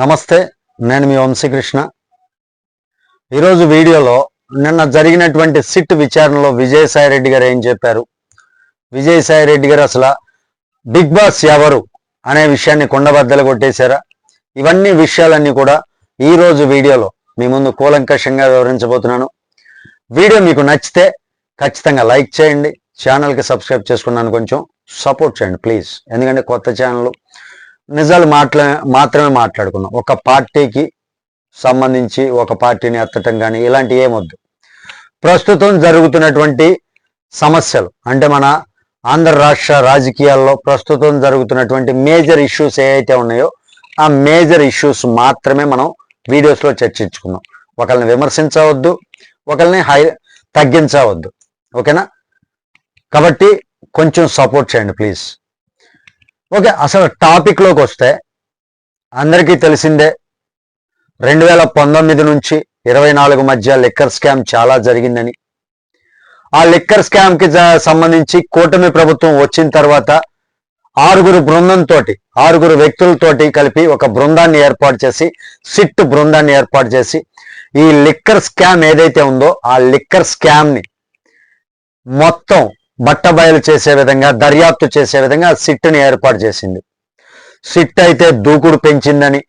నమస్తే నేను మీ వంశీకృష్ణ. ఈరోజు వీడియోలో నిన్న జరిగినటువంటి సిట్ విచారణలో విజయసాయి రెడ్డి గారు ఏం చెప్పారు? విజయసాయి రెడ్డి గారు అసలు బిగ్ బాస్ ఎవరు అనే విషయాన్ని కొండబద్దలు కొట్టేశారా? ఇవన్నీ విషయాలన్నీ కూడా ఈరోజు వీడియోలో మీ ముందు కూలంకషంగా వివరించబోతున్నాను. వీడియో మీకు నచ్చితే ఖచ్చితంగా లైక్ చేయండి ఛానల్కి సబ్స్క్రైబ్ చేసుకున్నాను కొంచెం సపోర్ట్ చేయండి ప్లీజ్. ఎందుకంటే కొత్త ఛానల్ నిజాలు మాట్లా మాత్రమే మాట్లాడుకున్నాం ఒక పార్టీకి సంబంధించి ఒక పార్టీని ఎత్తటం కానీ ఇలాంటి ఏమొద్దు. ప్రస్తుతం జరుగుతున్నటువంటి సమస్యలు అంటే మన ఆంధ్ర రాష్ట్ర రాజకీయాల్లో ప్రస్తుతం జరుగుతున్నటువంటి మేజర్ ఇష్యూస్ ఏవైతే ఉన్నాయో ఆ మేజర్ ఇష్యూస్ మాత్రమే మనం వీడియోస్లో చర్చించుకున్నాం ఒకరిని విమర్శించవద్దు ఒకరిని హై తగ్గించవద్దు. ఓకేనా? కాబట్టి కొంచెం సపోర్ట్ చేయండి ప్లీజ్. ఓకే అసలు టాపిక్లోకి వస్తే అందరికీ తెలిసిందే రెండు వేల పంతొమ్మిది నుంచి ఇరవై నాలుగు మధ్య లిక్కర్ స్కామ్ చాలా జరిగిందని. ఆ లిక్కర్ స్కామ్కి సంబంధించి కూటమి ప్రభుత్వం వచ్చిన తర్వాత ఆరుగురు బృందంతో ఆరుగురు వ్యక్తులతోటి కలిపి ఒక బృందాన్ని ఏర్పాటు చేసి సిట్ బృందాన్ని ఏర్పాటు చేసి ఈ లిక్కర్ స్కామ్ ఏదైతే ఉందో ఆ లిక్కర్ స్కామ్ని మొత్తం బట్టబయలు చేసే విధంగా దర్యాప్తు చేసే విధంగా సిట్ని ఏర్పాటు చేసింది. సిట్ అయితే దూకుడు పెంచిందని.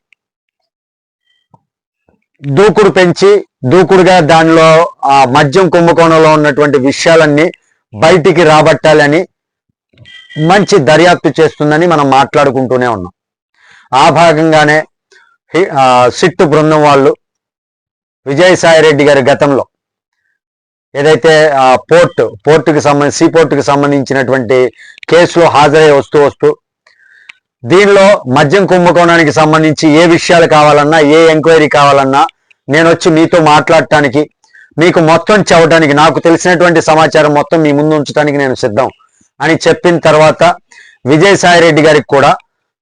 దూకుడు పెంచి దూకుడుగా దానిలో ఆ మద్యం కుంభకోణంలో ఉన్నటువంటి విషయాలన్నీ బయటికి రాబట్టాలని మంచి దర్యాప్తు చేస్తుందని మనం మాట్లాడుకుంటూనే ఉన్నాం. ఆ భాగంగానే సిట్టు బృందం వాళ్ళు విజయసాయి రెడ్డి గారి గతంలో ఏదైతే పోర్ట్ పోర్టుకి సంబంధించి సీ పోర్టుకి సంబంధించినటువంటి కేసులో హాజరై వస్తూ వస్తూ దీనిలో మద్యం కుంభకోణానికి సంబంధించి ఏ విషయాలు కావాలన్నా ఏ ఎంక్వైరీ కావాలన్నా నేను వచ్చి మీతో మాట్లాడటానికి మీకు మొత్తం చెప్పడానికి నాకు తెలిసినటువంటి సమాచారం మొత్తం మీ ముందు ఉంచడానికి నేను సిద్ధం. అని చెప్పిన తర్వాత విజయసాయి రెడ్డి గారికి కూడా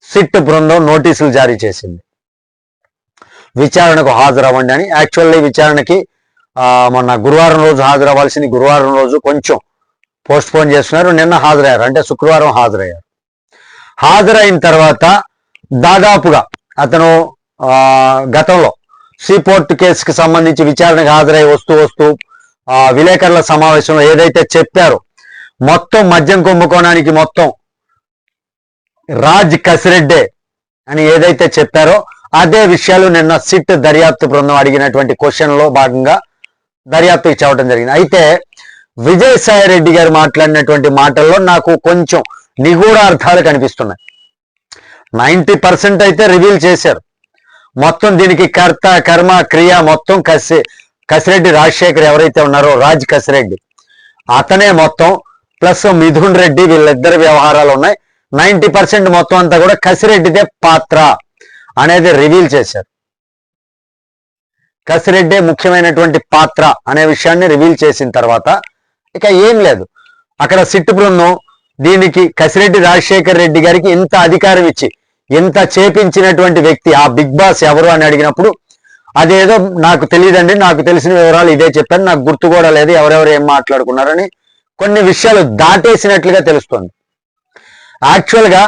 సిట్ బృందం నోటీసులు జారీ చేసింది. విచారణకు హాజరవ్వండి అని యాక్చువల్లీ విచారణకి మొన్న గురువారం రోజు హాజరవ్వాల్సింది గురువారం రోజు కొంచెం పోస్ట్ పోన్ చేస్తున్నారు. నిన్న హాజరయ్యారు. అంటే శుక్రవారం హాజరయ్యారు. హాజరైన తర్వాత దాదాపుగా అతను ఆ, గతంలో సీపోర్ట్ కేసుకి సంబంధించి విచారణకు హాజరై వస్తూ వస్తూ విలేకరుల సమావేశంలో ఏదైతే చెప్పారో మొత్తం మద్యం కుంభకోణానికి మొత్తం రాజ్ కసిరెడ్డే అని ఏదైతే చెప్పారో అదే విషయాలు నిన్న సిట్ దర్యాప్తు బృందం అడిగినటువంటి క్వశ్చన్లో భాగంగా దర్యాప్తుకి చెప్పడం జరిగింది. అయితే విజయసాయి రెడ్డి గారు మాట్లాడినటువంటి మాటల్లో నాకు కొంచెం నిగూఢ అర్థాలు కనిపిస్తున్నాయి. నైంటీ పర్సెంట్ అయితే రివీల్ చేశారు. మొత్తం దీనికి కర్త కర్మ క్రియ మొత్తం కసి కసిరెడ్డి రాజశేఖర్ ఎవరైతే ఉన్నారో రాజ్ కసిరెడ్డి. అతనే మొత్తం ప్లస్ మిథున్ రెడ్డి వీళ్ళిద్దరి వ్యవహారాలు ఉన్నాయి. నైంటీ పర్సెంట్ మొత్తం అంతా కూడా కసిరెడ్డిదే పాత్ర అనేది రివీల్ చేశారు. కసిరెడ్డే ముఖ్యమైనటువంటి పాత్ర అనే విషయాన్ని రివీల్ చేసిన తర్వాత ఇక ఏం లేదు. అక్కడ సిట్టు బృందం దీనికి కసిరెడ్డి రాజశేఖర్ రెడ్డి గారికి ఇంత అధికారం ఇచ్చి ఇంత చేపించినటువంటి వ్యక్తి ఆ బిగ్ బాస్ ఎవరు అని అడిగినప్పుడు అదేదో నాకు తెలియదండి నాకు తెలిసిన వివరాలు ఇదే చెప్పాను నాకు గుర్తు కూడా లేదు ఎవరెవరు ఏం మాట్లాడుకున్నారని కొన్ని విషయాలు దాటేసినట్లుగా తెలుస్తోంది. యాక్చువల్గా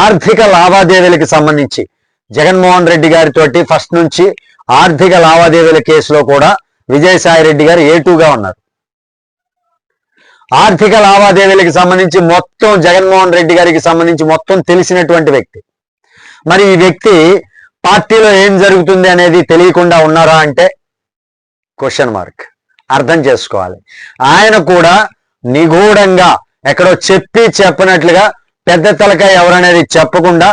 ఆర్థిక లావాదేవీలకు సంబంధించి జగన్మోహన్ రెడ్డి గారితోటి ఫస్ట్ నుంచి ఆర్థిక లావాదేవీల కేసులో కూడా విజయసాయి రెడ్డి గారు ఏ టూగా ఉన్నారు. ఆర్థిక లావాదేవీలకు సంబంధించి మొత్తం జగన్మోహన్ రెడ్డి గారికి సంబంధించి మొత్తం తెలిసినటువంటి వ్యక్తి. మరి ఈ వ్యక్తి పార్టీలో ఏం జరుగుతుంది అనేది తెలియకుండా ఉన్నారా అంటే క్వశ్చన్ మార్క్ అర్థం చేసుకోవాలి. ఆయన కూడా నిగూఢంగా ఎక్కడో చెప్పి చెప్పినట్లుగా పెద్ద తలకాయ ఎవరనేది చెప్పకుండా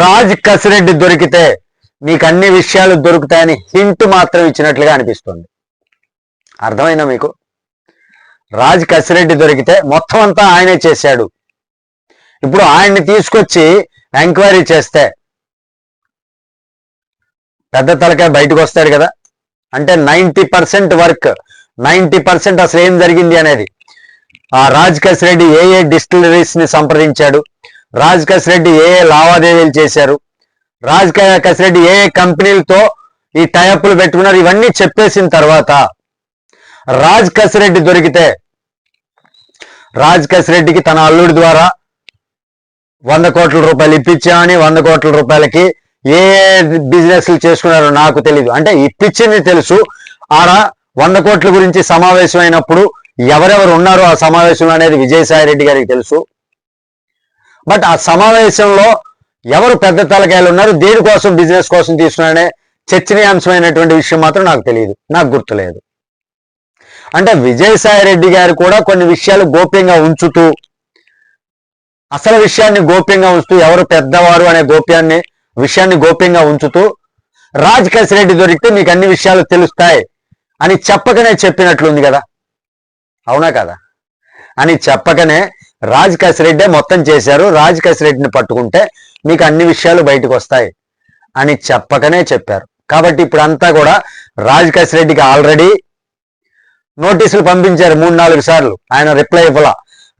రాజ్ కసిరెడ్డి దొరికితే మీకు అన్ని విషయాలు దొరుకుతాయని హింట్ మాత్రం ఇచ్చినట్లుగా అనిపిస్తుంది. అర్థమైనా మీకు? రాజ్ కసిరెడ్డి దొరికితే మొత్తం అంతా ఆయనే చేశాడు. ఇప్పుడు ఆయన్ని తీసుకొచ్చి ఎంక్వైరీ చేస్తే పెద్ద తలకాయ బయటకు వస్తాడు కదా. అంటే ninety percent work ninety percent అసలు ఏం జరిగింది అనేది. ఆ Raj Kasireddy A A డిస్టిలరీస్ని సంప్రదించాడు? Raj Kasireddy A ఏ లావాదేవీలు చేశారు? రాజ్ క- కసిరెడ్డి ఏ కంపెనీలతో ఈ టైఅప్లు పెట్టుకున్నారు ఇవన్నీ చెప్పేసిన తర్వాత రాజ్ కసిరెడ్డి దొరికితే రాజ్ కసిరెడ్డికి తన అల్లుడి ద్వారా వంద కోట్ల రూపాయలు ఇప్పించామని వంద కోట్ల రూపాయలకి ఏ బిజినెస్లు చేసుకున్నారో నాకు తెలియదు అంటే ఇప్పించింది తెలుసు. ఆడ వంద కోట్ల గురించి సమావేశం అయినప్పుడు ఎవరెవరు ఉన్నారో ఆ సమావేశంలో అనేది విజయసాయి రెడ్డి గారికి తెలుసు. బట్ ఆ సమావేశంలో ఎవరు పెద్ద తలకాయలు ఉన్నారు? దేనికోసం బిజినెస్ కోసం తీసుకున్నానే చర్చనీయాంశమైనటువంటి విషయం మాత్రం నాకు తెలియదు. నాకు గుర్తులేదు. అంటే విజయసాయి రెడ్డి గారు కూడా కొన్ని విషయాలు గోప్యంగా ఉంచుతూ అసలు విషయాన్ని గోప్యంగా ఉంచుతూ ఎవరు పెద్దవారు అనే గోప్యాన్ని విషయాన్ని గోప్యంగా ఉంచుతూ రాజ్ రెడ్డి దొరికితే మీకు అన్ని విషయాలు తెలుస్తాయి అని చెప్పకనే చెప్పినట్లుంది కదా. అవునా కదా? అని చెప్పకనే రాజ్ రెడ్డే మొత్తం చేశారు. రాజ్ రెడ్డిని పట్టుకుంటే మీకు అన్ని విషయాలు బయటకు వస్తాయి అని చెప్పకనే చెప్పారు. కాబట్టి ఇప్పుడు అంతా కూడా రాజ్ రెడ్డికి ఆల్రెడీ నోటీసులు పంపించారు మూడు నాలుగు సార్లు. ఆయన రిప్లై ఇవ్వాల.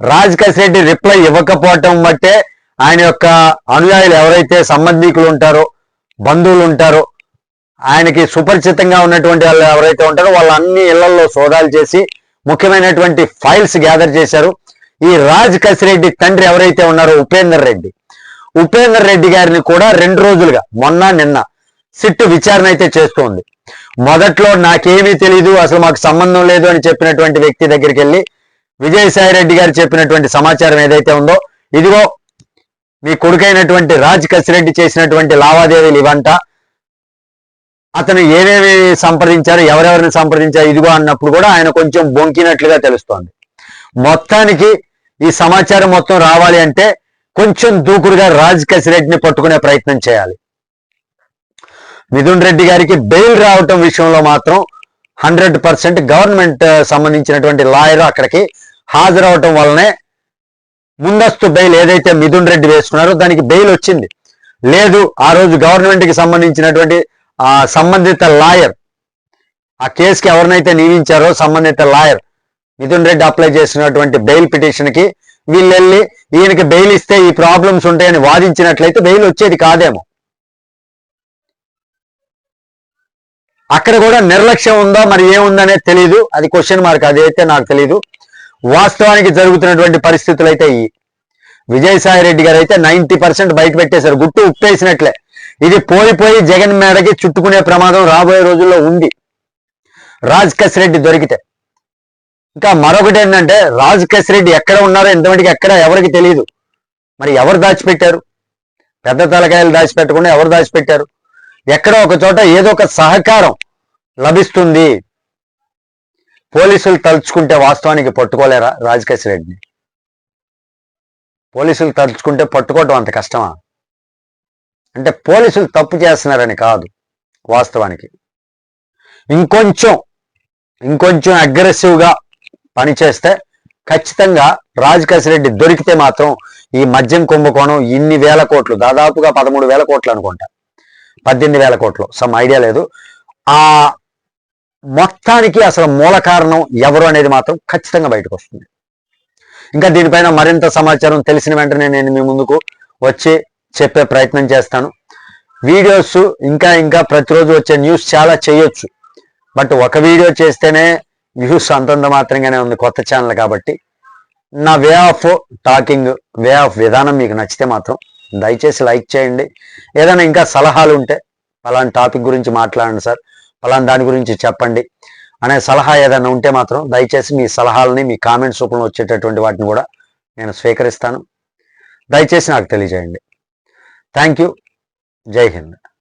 రాజ్ రెడ్డి రిప్లై ఇవ్వకపోవటం బట్టే ఆయన యొక్క అనుయాయులు ఎవరైతే సంబంధికులు ఉంటారో బంధువులు ఉంటారో ఆయనకి సుపరిచితంగా ఉన్నటువంటి వాళ్ళు ఎవరైతే ఉంటారో వాళ్ళ అన్ని ఇళ్ళలో సోదాలు చేసి ముఖ్యమైనటువంటి ఫైల్స్ గ్యాదర్ చేశారు. ఈ రాజ్ కసిరెడ్డి తండ్రి ఎవరైతే ఉన్నారో ఉపేందర్ రెడ్డి. ఉపేందర్ రెడ్డి గారిని కూడా రెండు రోజులుగా మొన్న నిన్న సిట్టు విచారణ అయితే చేస్తోంది. మొదట్లో నాకేమీ తెలీదు అసలు మాకు సంబంధం లేదు అని చెప్పినటువంటి వ్యక్తి దగ్గరికి వెళ్ళి విజయసాయి రెడ్డి గారు చెప్పినటువంటి సమాచారం ఏదైతే ఉందో ఇదిగో మీ కొడుకైనటువంటి రాజ్ కసిరెడ్డి చేసినటువంటి లావాదేవీలు ఇవంట. అతను ఏమేమి సంప్రదించారు ఎవరెవరిని సంప్రదించారు ఇదిగో అన్నప్పుడు కూడా ఆయన కొంచెం బొంకినట్లుగా తెలుస్తోంది. మొత్తానికి ఈ సమాచారం మొత్తం రావాలి అంటే కొంచెం దూకుడుగా రాజ్ కసిరెడ్డిని పట్టుకునే ప్రయత్నం చేయాలి. మిథున్ రెడ్డి గారికి బెయిల్ రావటం విషయంలో మాత్రం హండ్రెడ్ పర్సెంట్ గవర్నమెంట్ సంబంధించినటువంటి లాయర్ అక్కడికి హాజరవటం వల్లనే ముందస్తు బెయిల్ ఏదైతే మిథున్ రెడ్డి వేసుకున్నారో దానికి బెయిల్ వచ్చింది. లేదు ఆ రోజు గవర్నమెంట్కి సంబంధించినటువంటి ఆ సంబంధిత లాయర్ ఆ కేసుకి ఎవరినైతే నియమించారో సంబంధిత లాయర్ మిథున్ రెడ్డి అప్లై చేసినటువంటి బెయిల్ పిటిషన్ వీళ్ళెళ్ళి ఈయనకి బెయిల్ ఇస్తే ఈ ప్రాబ్లమ్స్ ఉంటాయని వాదించినట్లయితే బెయిల్ వచ్చేది కాదేమో. అక్కడ కూడా నిర్లక్ష్యం ఉందా మరి ఏముందనేది తెలియదు అది క్వశ్చన్ మార్క్ అదైతే నాకు తెలియదు వాస్తవానికి జరుగుతున్నటువంటి పరిస్థితులు అయితే ఈ విజయసాయి రెడ్డి గారు అయితే నైన్టీ పర్సెంట్ బయట పెట్టేశారు. గుట్టు ఉప్పేసినట్లే. ఇది పోయిపోయి జగన్ మేడకి చుట్టుకునే ప్రమాదం రాబోయే రోజుల్లో ఉంది. రాజ్ రెడ్డి దొరికితే. ఇంకా మరొకటి ఏంటంటే రాజ్ రెడ్డి ఎక్కడ ఉన్నారో ఇంతమందికి ఎక్కడ ఎవరికి తెలియదు మరి ఎవరు దాచిపెట్టారు? పెద్ద తలకాయలు దాచిపెట్టకుండా ఎవరు దాచిపెట్టారు? ఎక్కడో ఒక చోట ఏదో ఒక సహకారం లభిస్తుంది. పోలీసులు తలుచుకుంటే వాస్తవానికి పట్టుకోలేరా రాజకేశ్ రెడ్డిని పోలీసులు తలుచుకుంటే పట్టుకోవటం అంత కష్టమా? అంటే పోలీసులు తప్పు చేస్తున్నారని కాదు వాస్తవానికి. ఇంకొంచెం ఇంకొంచెం అగ్రెసివ్గా పనిచేస్తే ఖచ్చితంగా రాజకేశ్ రెడ్డి దొరికితే మాత్రం ఈ మద్యం కుంభకోణం ఇన్ని వేల కోట్లు దాదాపుగా పదమూడు వేల కోట్లు అనుకుంటా. పద్దెనిమిది వేల కోట్లు. సమ్ ఐడియా లేదు. ఆ మొత్తానికి అసలు మూల కారణం ఎవరు అనేది మాత్రం ఖచ్చితంగా బయటకు వస్తుంది. ఇంకా దీనిపైన మరింత సమాచారం తెలిసిన వెంటనే నేను మీ ముందుకు వచ్చి చెప్పే ప్రయత్నం చేస్తాను. వీడియోస్ ఇంకా ఇంకా ప్రతిరోజు వచ్చే న్యూస్ చాలా చేయొచ్చు. బట్ ఒక వీడియో చేస్తేనే వ్యూస్ అంతంత మాత్రంగానే ఉంది కొత్త ఛానల్ కాబట్టి. నా way of talking way of విధానం మీకు నచ్చితే మాత్రం దయచేసి లైక్ చేయండి. ఏదైనా ఇంకా సలహాలు ఉంటే పలానా టాపిక్ గురించి మాట్లాడండి సార్ పలానా దాని గురించి చెప్పండి అనే సలహా ఏదైనా ఉంటే మాత్రం దయచేసి మీ సలహాలని మీ కామెంట్స్ రూపంలో వచ్చేటటువంటి వాటిని కూడా నేను స్వీకరిస్తాను. దయచేసి నాకు తెలియజేయండి. Thank you. జై హింద్.